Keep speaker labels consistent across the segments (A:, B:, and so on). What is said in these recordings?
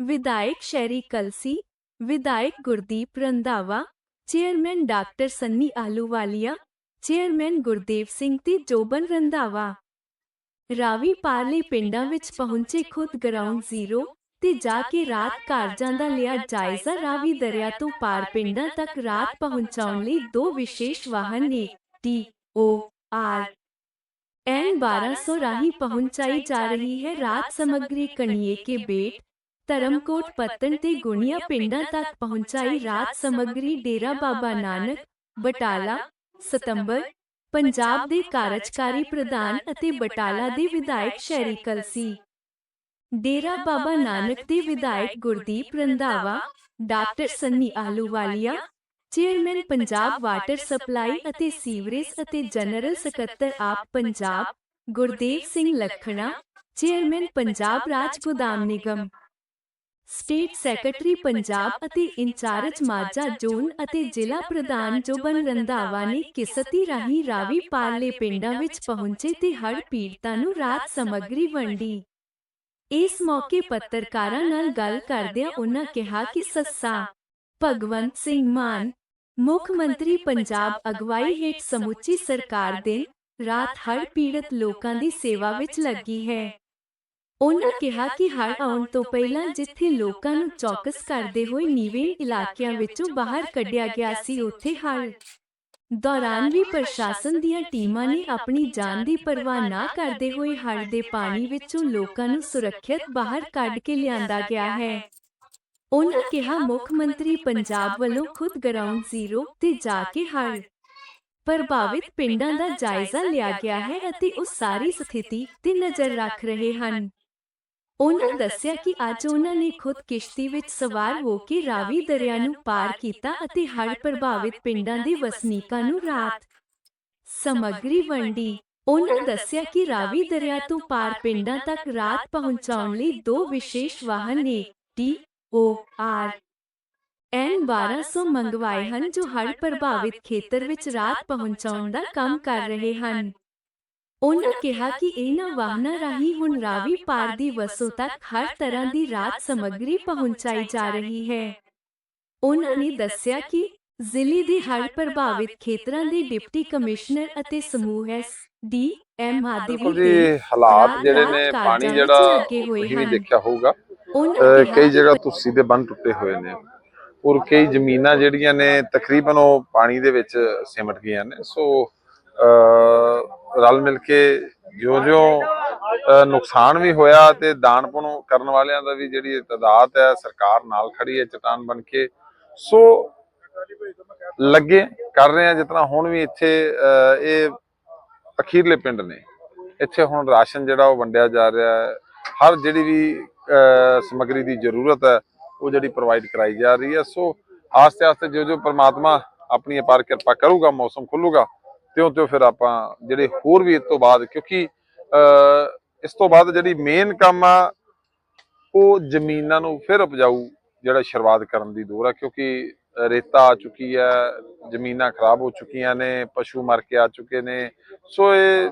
A: ਵਿਧਾਇਕ ਸ਼ੈਰੀ ਕਲਸੀ, ਵਿਧਾਇਕ Gurdeep Randhawa, chairman doctor Sunny Ahluwalia chairman Gurdev Singh ਤੇ ਜੋਬਨ ਰੰਧਾਵਾ। ਰਾਵੀ ਪਾਰਲੇ ਪਿੰਡਾਂ ਵਿੱਚ ਪਹੁੰਚੇ ਖੁਦ ਗਰਾਊਂਡ ਜ਼ੀਰੋ ਤੇ ਜਾ ਕੇ ਰਾਤ ਕਾਰਜਾਂ ਦਾ ਲਿਆ ਜਾਇਜ਼ਾ, ਰਾਵੀ ਦਰਿਆ ਤੋਂ ਪਾਰ ਪਿੰਡਾਂ ਤੱਕ ਰਾਤ ਪਹੁੰਚਾਉਣ ਲਈ ਦੋ ਵਿਸ਼ੇਸ਼ ਵਾਹਨ ਨੇ ਟੀ ਓ ਆਰ ਐਨ 1200 ਰਾਹੀਂ ਪਹੁੰਚਾਈ ਜਾ ਰਹੀ ਹੈ। ਰਾਤ ਸਮੱਗਰੀ ਕਣੀਏ ਕੇ ਬੇਟ ਧਰਮਕੋਟ ਪੱਤਨ ਤੇ ਗੁਣੀਆਂ ਪਿੰਡਾਂ ਤੱਕ ਪਹੁੰਚਾਈ ਰਾਤ ਸਮੱਗਰੀ ਡੇਰਾ ਬਾਬਾ ਨਾਨਕ, ਬਟਾਲਾ, ਸਤੰਬਰ, ਪੰਜਾਬ ਦੇ ਕਾਰਜਕਾਰੀ ਪ੍ਰਧਾਨ ਅਤੇ ਬਟਾਲਾ ਦੇ ਵਿਧਾਇਕ ਸ਼ੈਰੀ ਕਲਸੀ। ਡੇਰਾ ਬਾਬਾ ਨਾਨਕ ਦੇ ਵਿਧਾਇਕ Gurdeep Randhawa, doctor Sunny Ahluwalia chairman Punjab water supply ਅਤੇ ਸੀਵਰੇਜ ਅਤੇ ਜਨਰਲ ਸਕੱਤਰ AAP Punjab, Gurdev Singh Lakhna, chairman Punjab Raj Godam Nigam. State secretary Punjab ਅਤੇ ਇੰਚਾਰਜ ਮਾਝਾ ਜ਼ੋਨ ਅਤੇ ਜ਼ਿਲ੍ਹਾ ਪ੍ਰਧਾਨ ਜੋਬਨ ਰੰਧਾਵਾ ਨੇ ਕਿਸਤੀ ਰਾਹੀਂ ਰਾਵੀ ਪਾਰਲੇ ਪਿੰਡਾਂ ਵਿੱਚ ਪਹੁੰਚੇ ਤੇ ਹੜ੍ਹ ਪੀੜਤਾਂ ਨੂੰ ਰਾਤ ਸਮੱਗਰੀ ਵੰਡੀ। ਇਸ ਮੌਕੇ ਪੱਤਰਕਾਰਾਂ ਨਾਲ ਗੱਲ ਕਰਦਿਆਂ ਉਨ੍ਹਾਂ ਕਿਹਾ ਕਿ ਸੱਸਾ, ਭਗਵੰਤ ਸਿੰਘ ਮਾਨ, ਮੁੱਖ ਮੰਤਰੀ ਪੰਜਾਬ ਅਗਵਾਈ ਹੇਠ ਸਮੁੱਚੀ ਸਰਕਾਰ ਦੇ ਰਾਤ ਹੜ੍ਹ ਪੀੜਤ ਲੋਕਾਂ ਦੀ ਸੇਵਾ ਵਿੱਚ ਲੱਗੀ ਹੈ। ਉਨ੍ਹਾਂ ਕਿਹਾ ਕਿ ਹੜ ਆਉਣ ਤੋਂ ਪਹਿਲਾਂ ਜਿੱਥੇ ਲੋਕਾਂ ਨੂੰ ਚੌਕਸ ਕਰਦੇ ਹੋਏ ਨੀਵੇਂ ਇਲਾਕਿਆਂ ਵਿੱਚੋਂ ਬਾਹਰ ਕੱਢਿਆ ਗਿਆ ਸੀ, ਉੱਥੇ ਹੜ੍ਹ ਦੌਰਾਨ ਵੀ ਪ੍ਰਸ਼ਾਸਨ ਦੀਆਂ ਟੀਮਾਂ ਨੇ ਆਪਣੀ ਜਾਨ ਦੀ ਪਰਵਾਹ ਨਾ ਕਰਦੇ ਹੋਏ ਹੜ੍ਹ ਦੇ ਪਾਣੀ ਵਿੱਚੋਂ ਲੋਕਾਂ ਨੂੰ ਸੁਰੱਖਿਅਤ ਬਾਹਰ ਕੱਢ ਕੇ ਲਿਆਂਦਾ ਗਿਆ ਹੈ। ਉਨ੍ਹਾਂ ਕਿਹਾ ਮੁੱਖ ਮੰਤਰੀ ਪੰਜਾਬ ਵੱਲੋਂ ਖੁਦ ਗਰਾਊਂਡ ਜ਼ੀਰੋ ਤੇ ਜਾ ਕੇ ਹੜ ਪ੍ਰਭਾਵਿਤ ਪਿੰਡਾਂ ਦਾ ਜਾਇਜ਼ਾ ਲਿਆ ਗਿਆ ਹੈ ਅਤੇ ਉਹ ਸਾਰੀ ਸਥਿਤੀ ਤੇ ਨਜ਼ਰ ਰੱਖ ਰਹੇ ਹਨ। ਉਨ੍ਹਾਂ ਦੱਸਿਆ ਕਿ ਅੱਜ ਉਨ੍ਹਾਂ ਨੇ ਖੁਦ ਕਿਸ਼ਤੀ ਵਿੱਚ ਸਵਾਰ ਹੋ ਕੇ ਰਾਵੀ ਦਰਿਆ ਨੂੰ ਪਾਰ ਕੀਤਾ ਅਤੇ ਹੜ੍ਹ ਪ੍ਰਭਾਵਿਤ ਪਿੰਡਾਂ ਦੇ ਵਸਨੀਕਾਂ ਨੂੰ ਰਾਤ ਸਮੱਗਰੀ ਵੰਡੀ। ਉਨ੍ਹਾਂ ਦੱਸਿਆ ਕਿ ਰਾਵੀ ਦਰਿਆ ਤੋਂ ਪਾਰ ਪਿੰਡਾਂ ਤੱਕ ਰਾਤ ਪਹੁੰਚਾਉਣ ਲਈ ਦੋ ਵਿਸ਼ੇਸ਼ ਵਾਹਨ ਨੇ ਟੀ ਓ, ਆਰ, ਐਨ 1200 ਮੰਗਵਾਏ ਹਨ ਜੋ ਹੜ੍ਹ ਪ੍ਰਭਾਵਿਤ ਖੇਤਰ ਵਿੱਚ ਰਾਤ ਪਹੁੰਚਾਉਣ ਦਾ ਕੰਮ ਕਰ ਰਹੇ ਹਨ। ਉਨ੍ਹਾਂ ਕਿਹਾ ਕਿ ਇਹਨਾਂ ਵਾਹਨਾਂ ਰਾਹੀਂ ਹੁਣ ਰਾਵੀ ਪਾਰ ਦੀ ਵਸੋਂ ਤੱਕ ਹਰ ਤਰ੍ਹਾਂ ਦੀ ਰਾਤ ਸਮੱਗਰੀ ਪਹੁੰਚਾਈ ਜਾ ਰਹੀ ਹੈ। ਉਨ੍ਹਾਂ ਨੇ ਦੱਸਿਆ ਕਿ ਜ਼ਿਲ੍ਹੇ ਦੇ ਹੜ੍ਹ ਪ੍ਰਭਾਵਿਤ ਖੇਤਰਾਂ ਦੇ ਡਿਪਟੀ ਕਮਿਸ਼ਨਰ ਅਤੇ ਸਮੂਹ ਐਸ ਡੀ ਐਮ ਆਦਿ ਵੀ
B: ਹਾਲਾਤ ਜਿਹੜੇ ਨੇ ਪਾਣੀ ਜਿਹੜਾ ਵੀ। ਦੇਖਿਆ ਹੋਊਗਾ ਕਈ ਜਗ੍ਹਾ ਤੁਸੀਂ ਦੇ ਬੰਨ ਟੁੱਟੇ ਹੋਏ ਨੇ। ਔਰ ਕਈ ਜ਼ਮੀਨਾਂ ਜਿਹੜੀਆਂ ਨੇ ਤਕਰੀਬਨ ਉਹ ਪਾਣੀ ਦੇ ਵਿੱਚ ਸਿਮਟ ਗਈਆਂ ਨੇ। ਸੋ ਰਲ ਮਿਲ ਕੇ ਜਿਉਂ-ਜਿਉਂ ਨੁਕਸਾਨ ਵੀ ਹੋਇਆ ਤੇ ਦਾਨ ਪੁੰਨ ਕਰਨ ਵਾਲਿਆਂ ਦਾ ਵੀ ਜਿਹੜੀ ਤਦਾਦ ਹੈ, ਸਰਕਾਰ ਨਾਲ ਖੜੀ ਹੈ, ਚਟਾਨ ਬਣ ਕੇ। ਸੋ ਲੱਗੇ, ਕਰ ਰਹੇ ਆ ਜਿਤਨਾ ਹੁਣ ਵੀ ਇੱਥੇ ਇਹ ਅਖੀਰਲੇ ਪਿੰਡ ਨੇ। ਇੱਥੇ ਹੁਣ ਰਾਸ਼ਨ ਜਿਹੜਾ ਉਹ ਵੰਡਿਆ ਜਾ ਰਿਹਾ ਹੈ। ਹਰ ਜਿਹੜੀ ਵੀ ਅਹ ਸਮੱਗਰੀ ਦੀ ਜ਼ਰੂਰਤ ਹੈ, ਉਹ ਜਿਹੜੀ ਪ੍ਰੋਵਾਈਡ ਕਰਾਈ ਜਾ ਰਹੀ ਹੈ। ਸੋ ਆਸਤੇ ਆਸਤੇ ਜੋ ਜੋ ਪ੍ਰਮਾਤਮਾ ਆਪਣੀ ਅਪਾਰ ਕਿਰਪਾ ਕਰੂਗਾ, ਮੌਸਮ ਖੁੱਲੂਗਾ ਤਿਉਂ ਤਿਉਂ ਫਿਰ ਆਪਾਂ ਜਿਹੜੇ ਹੋਰ ਵੀ ਇਸ ਤੋਂ ਬਾਅਦ, ਕਿਉਂਕਿ ਇਸ ਤੋਂ ਬਾਅਦ ਜਿਹੜੀ ਮੇਨ ਕੰਮ ਆ, ਉਹ ਜ਼ਮੀਨਾਂ ਨੂੰ ਫਿਰ ਉਪਜਾਊ ਜਿਹੜਾ ਸ਼ੁਰੂਆਤ ਕਰਨ ਦੀ ਦੌਰ ਆ, ਕਿਉਂਕਿ ਰੇਤਾ ਆ ਚੁੱਕੀ ਹੈ ਜ਼ਮੀਨਾਂ ਖਰਾਬ ਹੋ ਚੁੱਕੀਆਂ ਨੇ, ਪਸ਼ੂ ਮਰ ਕੇ ਆ ਚੁੱਕੇ ਨੇ, ਸੋ ਇਹ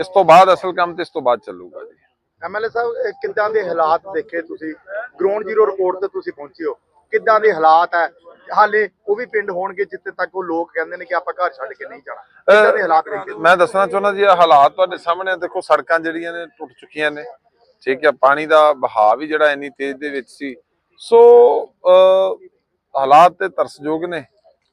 B: ਇਸ ਤੋਂ ਬਾਅਦ ਅਸਲ ਕੰਮ ਤੇ ਇਸ ਤੋਂ ਬਾਅਦ ਚੱਲੂਗਾ ਜੀ।
C: ਐਮਐਲਏ ਸਾਹਿਬ, ਇਹ ਦੇ ਹਾਲਾਤ ਦੇਖੇ ਤੁਸੀਂ? ਗਰਾਊਂਡ ਜ਼ੀਰੋ ਰਿਪੋਰਟ ਤੇ ਤੁਸੀਂ ਪਹੁੰਚੇ ਹੋ। ਕਿੱਦਾਂ ਦੇ ਹਾਲਾਤ ਹੈ? ਹਾਲੇ ਉਹ ਵੀ ਪਿੰਡ ਹੋਣਗੇ ਜਿੱਥੇ ਤੱਕ ਉਹ ਲੋਕ ਕਹਿੰਦੇ ਨੇ ਕਿ ਆਪਾਂ ਘਰ ਛੱਡ ਕੇ ਨਹੀਂ ਜਾਣਾ। ਕਿੱਦਾਂ ਦੇ ਹਾਲਾਤ ਦੇਖੇ
B: ਮੈਂ ਦੱਸਣਾ ਚਾਹੁੰਦਾ ਜੀ ਇਹ ਹਾਲਾਤ ਤੁਹਾਡੇ ਸਾਹਮਣੇ। ਦੇਖੋ ਸੜਕਾਂ ਜਿਹੜੀਆਂ ਨੇ ਟੁੱਟ ਚੁੱਕੀਆਂ ਨੇ। ਠੀਕ ਹੈ ਪਾਣੀ ਦਾ ਵਹਾਅ ਵੀ ਜਿਹੜਾ ਇੰਨੀ ਤੇਜ਼ ਦੇ ਵਿੱਚ ਸੀ। ਸੋ ਹਾਲਾਤ ਤੇ ਤਰਸਯੋਗ ਨੇ।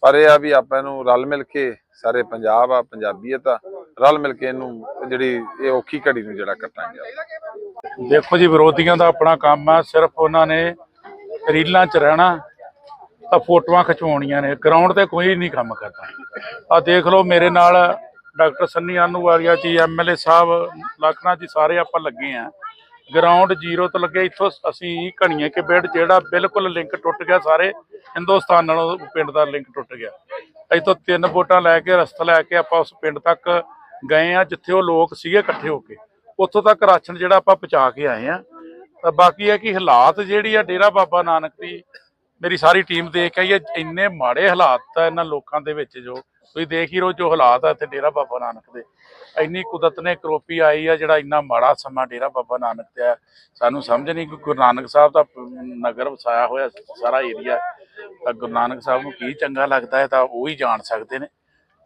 B: ਪਰ ਇਹ ਆ ਵੀ ਆਪਾਂ ਇਹਨੂੰ ਰਲ ਮਿਲ ਕੇ ਸਾਰੇ ਪੰਜਾਬ ਆ ਪੰਜਾਬੀਅਤ ਆ ਰਲ ਮਿਲ ਕੇ ਇਹਨੂੰ ਜਿਹੜੀ ਇਹ ਔਖੀ ਘੜੀ ਨੂੰ ਜਿਹੜਾ ਕੱਟਾਂਗੇ।
D: ਦੇਖੋ ਜੀ ਵਿਰੋਧੀਆਂ ਦਾ ਆਪਣਾ ਕੰਮ ਆ। ਸਿਰਫ ਉਹਨਾਂ ਨੇ ਰੀਲਾਂ 'ਚ ਰਹਿਣਾ, ਤਾਂ ਫੋਟੋਆਂ ਖਿਚਵਾਉਣੀਆਂ ਨੇ। ਗਰਾਊਂਡ ਤੇ ਕੋਈ ਨਹੀਂ ਕੰਮ ਕਰਦਾ। ਆ ਦੇਖ ਲਓ ਮੇਰੇ ਨਾਲ ਡਾਕਟਰ ਸੰਨੀ ਆਨੂਵਾਲੀਆ ਜੀ ਐਮਐਲਏ ਸਾਹਿਬ ਲਖਨਾ ਜੀ, ਸਾਰੇ ਆਪਾਂ ਲੱਗੇ ਆ। ਗਰਾਊਂਡ ਜ਼ੀਰੋ ਤੋਂ ਲੱਗੇ ਇੱਥੋਂ ਅਸੀਂ ਘਣੀਏ ਕੇ ਬੇੜ ਜਿਹੜਾ ਬਿਲਕੁਲ ਲਿੰਕ ਟੁੱਟ ਗਿਆ, ਸਾਰੇ ਹਿੰਦੁਸਤਾਨ ਨਾਲੋਂ ਪਿੰਡ ਦਾ ਲਿੰਕ ਟੁੱਟ ਗਿਆ। ਇੱਥੋਂ ਤਿੰਨ ਵੋਟਾਂ ਲੈ ਕੇ, ਰਸਤਾ ਲੈ ਕੇ ਆਪਾਂ ਉਸ ਪਿੰਡ ਤੱਕ ਗਏ ਆ, ਜਿੱਥੇ ਉਹ ਲੋਕ ਸੀਗੇ ਇਕੱਠੇ ਹੋ ਕੇ। ਉੱਥੋਂ ਤੱਕ ਰਾਸ਼ਨ ਜਿਹੜਾ ਆਪਾਂ ਪਹੁੰਚਾ ਕੇ ਆਏ ਆ। ਤਾਂ ਬਾਕੀ ਹੈ ਕਿ ਹਾਲਾਤ ਜਿਹੜੀ ਆ ਡੇਰਾ ਬਾਬਾ ਨਾਨਕ ਦੀ, ਮੇਰੀ ਸਾਰੀ ਟੀਮ ਦੇਖ ਕੇ ਆਈ ਹੈ, ਇੰਨੇ ਮਾੜੇ ਹਾਲਾਤ ਆ ਇਹਨਾਂ ਲੋਕਾਂ ਦੇ ਵਿੱਚ ਜੋ, ਤੁਸੀਂ ਦੇਖ ਹੀ ਰਹੋ ਜੋ ਹਾਲਾਤ ਆ ਇੱਥੇ ਡੇਰਾ ਬਾਬਾ ਨਾਨਕ ਦੇ। ਇੰਨੀ ਕੁਦਰਤ ਨੇ ਕਰੋਪੀ ਆਈ ਆ ਜਿਹੜਾ ਇੰਨਾ ਮਾੜਾ ਸਮਾਂ ਡੇਰਾ ਬਾਬਾ ਨਾਨਕ ਤੇ ਆ। ਸਾਨੂੰ ਸਮਝ ਨਹੀਂ ਕਿ ਗੁਰੂ ਨਾਨਕ ਸਾਹਿਬ ਦਾ ਨਗਰ ਵਸਾਇਆ ਹੋਇਆ ਸਾਰਾ ਏਰੀਆ ਤਾਂ ਗੁਰੂ ਨਾਨਕ ਸਾਹਿਬ ਨੂੰ ਕੀ ਚੰਗਾ ਲੱਗਦਾ ਹੈ ਤਾਂ ਉਹ ਹੀ ਜਾਣ ਸਕਦੇ ਨੇ।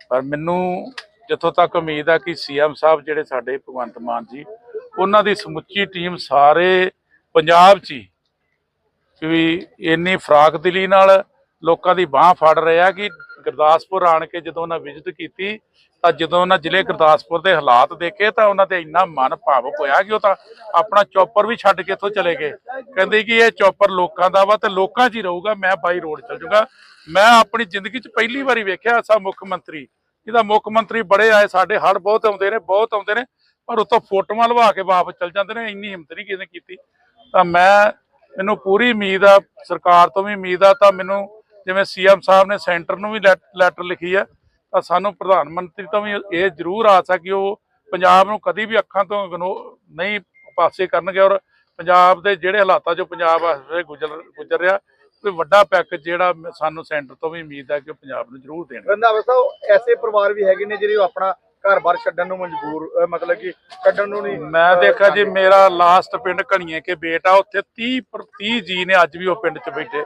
D: ਪਰ ਮੈਨੂੰ ਜਿੱਥੋਂ ਤੱਕ ਉਮੀਦ ਆ ਕਿ ਸੀਐਮ ਸਾਹਿਬ ਜਿਹੜੇ ਸਾਡੇ ਭਗਵੰਤ ਮਾਨ ਜੀ, ਉਹਨਾਂ ਦੀ ਸਮੁੱਚੀ ਟੀਮ ਸਾਰੇ ਪੰਜਾਬ 'ਚ ਹੀ ਇੰਨੀ ਫਰਾਕ ਦਿਲੀ ਨਾਲ ਲੋਕਾਂ ਦੀ ਬਾਹ ਫੜ ਰਿਹਾ ਕਿ ਗੁਰਦਾਸਪੁਰ ਆਣ ਕੇ ਜਦੋਂ ਉਹਨਾਂ ਵਿਜ਼ਿਟ ਕੀਤੀ, ਤਾਂ ਜਦੋਂ ਉਹਨਾਂ ਜ਼ਿਲ੍ਹੇ ਗੁਰਦਾਸਪੁਰ ਦੇ ਹਾਲਾਤ ਦੇਖੇ, ਤਾਂ ਉਹਨਾਂ ਦੇ ਇੰਨਾ ਮਨ ਭਾਵੁਕ ਹੋਇਆ ਕਿ ਉਹ ਤਾਂ ਆਪਣਾ ਚੌਪਰ ਵੀ ਛੱਡ ਕੇ ਇੱਥੋਂ ਚਲੇ ਗਏ। ਕਹਿੰਦੇ ਕਿ ਇਹ ਚੌਪਰ ਲੋਕਾਂ ਦਾ ਵਾ ਤੇ ਲੋਕਾਂ 'ਚ ਹੀ ਰਹੂਗਾ, ਮੈਂ ਬਾਈ ਰੋਡ ਚੱਲ ਜਾਊਗਾ। ਮੈਂ ਆਪਣੀ ਜ਼ਿੰਦਗੀ 'ਚ ਪਹਿਲੀ ਵਾਰੀ ਵੇਖਿਆ ਐਸਾ ਮੁੱਖ ਮੰਤਰੀ, ਜਿਹਦਾ ਮੁੱਖ ਮੰਤਰੀ ਬੜੇ ਆਏ, ਸਾਡੇ ਹੜ ਬਹੁਤ ਆਉਂਦੇ ਨੇ, ਬਹੁਤ ਆਉਂਦੇ ਨੇ, ਪਰ ਉਤੋਂ ਫੋਟੋਆਂ ਲਵਾ ਕੇ ਵਾਪਸ ਚੱਲ ਜਾਂਦੇ ਨੇ, ਇੰਨੀ ਹਿੰਮਤ ਨਹੀਂ ਕਿਸੇ ਨੇ ਕੀਤੀ। ਤਾਂ ਮੈਂ ਮੈਨੂੰ ਪੂਰੀ ਉਮੀਦ ਆ, ਸਰਕਾਰ ਤੋਂ ਵੀ ਉਮੀਦ ਆ, ਤਾਂ ਮੈਨੂੰ ਜਿਵੇਂ ਸੀਐਮ ਸਾਹਿਬ ਨੇ ਸੈਂਟਰ ਨੂੰ ਵੀ ਲੈਟਰ ਲਿਖੀ ਆ, ਤਾਂ ਸਾਨੂੰ ਪ੍ਰਧਾਨ ਮੰਤਰੀ ਤੋਂ ਵੀ ਇਹ ਜ਼ਰੂਰ ਆਸ ਆ ਕਿ ਉਹ ਪੰਜਾਬ ਨੂੰ ਕਦੀ ਵੀ ਅੱਖਾਂ ਤੋਂ ਇਗਨੋ- ਨਹੀਂ ਪਾਸੇ ਕਰਨਗੇ ਔਰ ਪੰਜਾਬ ਦੇ ਜਿਹੜੇ ਹਾਲਾਤਾਂ 'ਚੋਂ ਪੰਜਾਬ ਇਸ ਗੁਜ਼ਰ ਗੁਜ਼ਰ ਰਿਹਾ, ਕੋਈ ਵੱਡਾ ਪੈਕੇਜ ਜਿਹੜਾ ਸਾਨੂੰ ਸੈਂਟਰ ਤੋਂ ਵੀ ਉਮੀਦ ਹੈ ਕਿ ਪੰਜਾਬ ਨੂੰ ਜ਼ਰੂਰ ਦੇਣ
C: ਰੰਧਾਵਾ ਸਾਹਿਬ, ਐਸੇ ਪਰਿਵਾਰ ਵੀ ਹੈਗੇ ਨੇ ਜਿਹੜੇ ਉਹ ਆਪਣਾ ਘਰ-ਬਾਰ ਛੱਡਣ ਨੂੰ ਮਜਬੂਰ, ਅਹ ਮਤਲਬ ਕਿ ਛੱਡਣ ਨੂੰ ਨਹੀਂ।
D: ਮੈਂ ਦੇਖਿਆ ਜੀ, ਮੇਰਾ ਲਾਸਟ ਪਿੰਡ ਘਣੀਏ ਕੇ ਬੇਟਾ ਉੱਥੇ 30 ਪਰ 30 ਜੀ ਨੇ ਅੱਜ ਵੀ ਉਹ ਪਿੰਡ 'ਚ ਬੈਠੇ।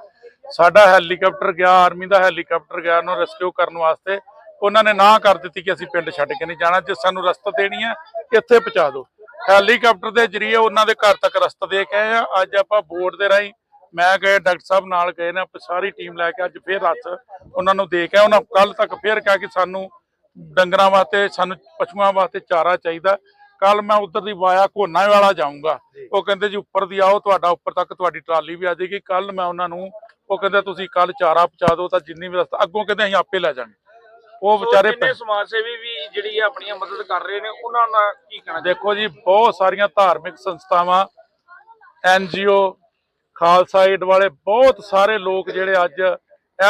D: ਸਾਡਾ ਹੈਲੀਕਾਪਟਰ ਗਿਆ, ਆਰਮੀ ਦਾ ਹੈਲੀਕਾਪਟਰ ਗਿਆ, ਉਹਨੂੰ ਰੈਸਕਿਊ ਕਰਨ ਵਾਸਤੇ। ਉਹਨਾਂ ਨੇ ਨਾ ਕਰ ਦਿੱਤੀ ਕਿ ਅਸੀਂ ਪਿੰਡ ਛੱਡ ਕੇ ਨਹੀਂ ਜਾਣਾ, ਜੇ ਸਾਨੂੰ ਰਸਤਾ ਦੇਣੀ ਹੈ ਇੱਥੇ ਪਹੁੰਚਾ ਦਿਓ। ਹੈਲੀਕਾਪਟਰ ਦੇ ਜਰੀਏ ਉਹਨਾਂ ਦੇ ਘਰ ਤੱਕ ਰਸਤਾ ਦੇ ਕੇ ਆਏ ਆ। ਅੱਜ ਆਪਾਂ ਬੋਰਡ ਦੇ ਰਾਹੀਂ ਮੈਂ ਗਏ, ਡਾਕਟਰ ਸਾਹਿਬ ਨਾਲ ਗਏ ਨੇ, ਆਪਾਂ ਸਾਰੀ ਟੀਮ ਲੈ ਕੇ ਅੱਜ ਫੇਰ ਰਸ ਉਹਨਾਂ ਨੂੰ ਦੇ ਕੇ ਆਏ। ਉਹਨਾਂ ਕੱਲ ਤੱਕ ਫੇਰ ਕਿਹਾ ਕਿ ਸਾਨੂੰ ਡੰਗਰਾਂ ਵਾਸਤੇ ਸਾਨੂੰ ਪਸ਼ੂਆਂ ਵਾਸਤੇ ਚਾਰਾ ਚਾਹੀਦਾ। ਕੱਲ ਮੈਂ ਉਧਰ ਦੀ ਵਾਇਆ ਘੋਨਾ ਵਾਲਾ ਜਾਊਂਗਾ। ਉਹ ਕਹਿੰਦੇ ਜੀ ਉੱਪਰ ਦੀ ਆਓ ਤੁਹਾਡਾ ਉੱਪਰ ਤੱਕ ਤੁਹਾਡੀ ਟਰਾਲੀ ਵੀ ਆ ਜਾਏਗੀ। ਕੱਲ ਮੈਂ ਉਹਨਾਂ ਨੂੰ ਉਹ ਕਹਿੰਦੇ ਤੁਸੀਂ ਕੱਲ ਚਾਰਾ ਪਹੁੰਚਾ ਦਿਓ ਤਾਂ ਜਿੰਨੀ ਵੀ ਰਸਤਾ ਅੱਗੋਂ ਕਹਿੰਦੇ ਅਸੀਂ ਆਪੇ ਲੈ ਜਾਾਂਗੇ ਉਹ ਵਿਚਾਰੇ
E: ਜਿੰਨੇ ਸਮਾਜ ਸੇਵੀ ਵੀ ਜਿਹੜੀ ਆ ਆਪਣੀਆਂ ਮਦਦ ਕਰ ਰਹੇ ਨੇ ਉਹਨਾਂ ਨਾਲ ਕੀ ਕਹਿਣਾ
D: ਦੇਖੋ ਜੀ ਬਹੁਤ ਸਾਰੀਆਂ ਧਾਰਮਿਕ ਸੰਸਥਾਵਾਂ ਐਨਜੀਓ ਖਾਲਸਾ ਏਡ ਵਾਲੇ ਬਹੁਤ ਸਾਰੇ ਲੋਕ ਜਿਹੜੇ ਅੱਜ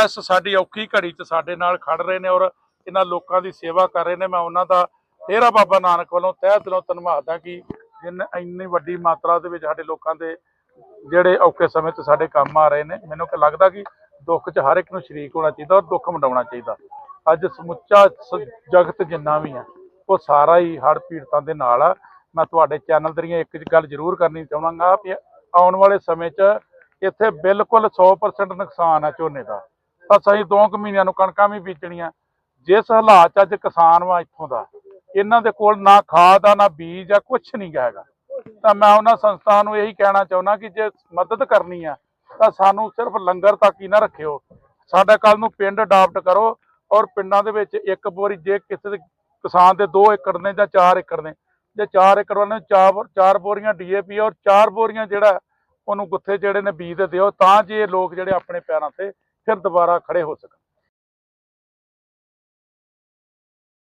D: ਇਸ ਸਾਡੀ ਔਖੀ ਘੜੀ 'ਚ ਸਾਡੇ ਨਾਲ ਖੜ ਰਹੇ ਨੇ ਔਰ ਇਹਨਾਂ ਲੋਕਾਂ ਦੀ ਸੇਵਾ ਕਰ ਰਹੇ ਨੇ, ਮੈਂ ਉਹਨਾਂ ਦਾ ਡੇਰਾ ਬਾਬਾ ਨਾਨਕ ਵੱਲੋਂ ਤਹਿ ਦਿਲੋਂ ਧੰਨਵਾਦ ਹਾਂ ਕਿ ਜਿਨ ਇੰਨੀ ਵੱਡੀ ਮਾਤਰਾ ਦੇ ਵਿੱਚ ਸਾਡੇ ਲੋਕਾਂ ਦੇ ਜਿਹੜੇ ਔਖੇ ਸਮੇਂ 'ਚ ਸਾਡੇ ਕੰਮ ਆ ਰਹੇ ਨੇ, ਮੈਨੂੰ ਕਿ ਲੱਗਦਾ ਕਿ ਦੁੱਖ 'ਚ ਹਰ ਇੱਕ ਨੂੰ ਸ਼ਰੀਕ ਹੋਣਾ ਚਾਹੀਦਾ ਔਰ ਦੁੱਖ ਵੰਡਾਉਣਾ ਚਾਹੀਦਾ। ਅੱਜ ਸਮੁੱਚਾ ਜਗਤ ਜਿੰਨਾ ਵੀ ਆ, ਉਹ ਸਾਰਾ ਹੀ ਹੜ੍ਹ ਪੀੜਤਾਂ ਦੇ ਨਾਲ ਆ। ਮੈਂ ਤੁਹਾਡੇ ਚੈਨਲ ਦਰੀਆਂ ਇੱਕ ਗੱਲ ਜ਼ਰੂਰ ਕਰਨੀ ਚਾਹਾਂਗਾ ਵੀ ਆਉਣ ਵਾਲੇ ਸਮੇਂ 'ਚ ਇੱਥੇ ਬਿਲਕੁਲ 100% ਨੁਕਸਾਨ ਆ ਝੋਨੇ ਦਾ। ਤਾਂ ਸਹੀ ਦੋ ਕੁ ਮਹੀਨਿਆਂ ਨੂੰ ਕਣਕਾਂ ਵੀ ਬੀਜਣੀਆਂ। ਜਿਸ ਹਾਲਾਤ 'ਚ ਅੱਜ ਕਿਸਾਨ ਵਾ ਇੱਥੋਂ ਦਾ, ਇਹਨਾਂ ਦੇ ਕੋਲ ਨਾ ਖਾਦ ਆ, ਨਾ ਬੀਜ ਆ ਕੁਝ ਨਹੀਂ ਹੈਗਾ। ਤਾਂ ਮੈਂ ਉਹਨਾਂ ਸੰਸਥਾ ਨੂੰ ਇਹੀ ਕਹਿਣਾ ਚਾਹੁੰਦਾ ਕਿ ਜੇ ਮਦਦ ਕਰਨੀ ਆ, ਤਾਂ ਸਾਨੂੰ ਸਿਰਫ ਲੰਗਰ ਤੱਕ ਹੀ ਨਾ ਰੱਖਿਓ। ਸਾਡਾ ਕੱਲ ਨੂੰ ਪਿੰਡ ਅਡਾਪਟ ਕਰੋ ਔਰ ਪਿੰਡਾਂ ਦੇ ਵਿੱਚ ਇੱਕ ਬੋਰੀ ਜੇ ਕਿਸੇ ਦੇ ਕਿਸਾਨ ਦੇ 2 ਏਕੜ ਨੇ ਜਾਂ 4 ਏਕੜ ਨੇ, ਜੇ 4 ਏਕੜ ਵਾਲੇ ਨੂੰ ਚਾਰ ਚਾਰ ਬੋਰੀਆਂ ਡੀਏਪੀ ਔਰ ਚਾਰ ਬੋਰੀਆਂ ਜਿਹੜਾ ਉਹਨੂੰ ਗੁੱਥੇ ਜਿਹੜੇ ਨੇ ਬੀਜ ਦੇ ਦਿਓ, ਤਾਂ ਜੇ ਇਹ ਲੋਕ ਜਿਹੜੇ ਆਪਣੇ ਪੈਰਾਂ ਤੇ ਫਿਰ ਦੁਬਾਰਾ ਖੜੇ ਹੋ ਸਕਣ।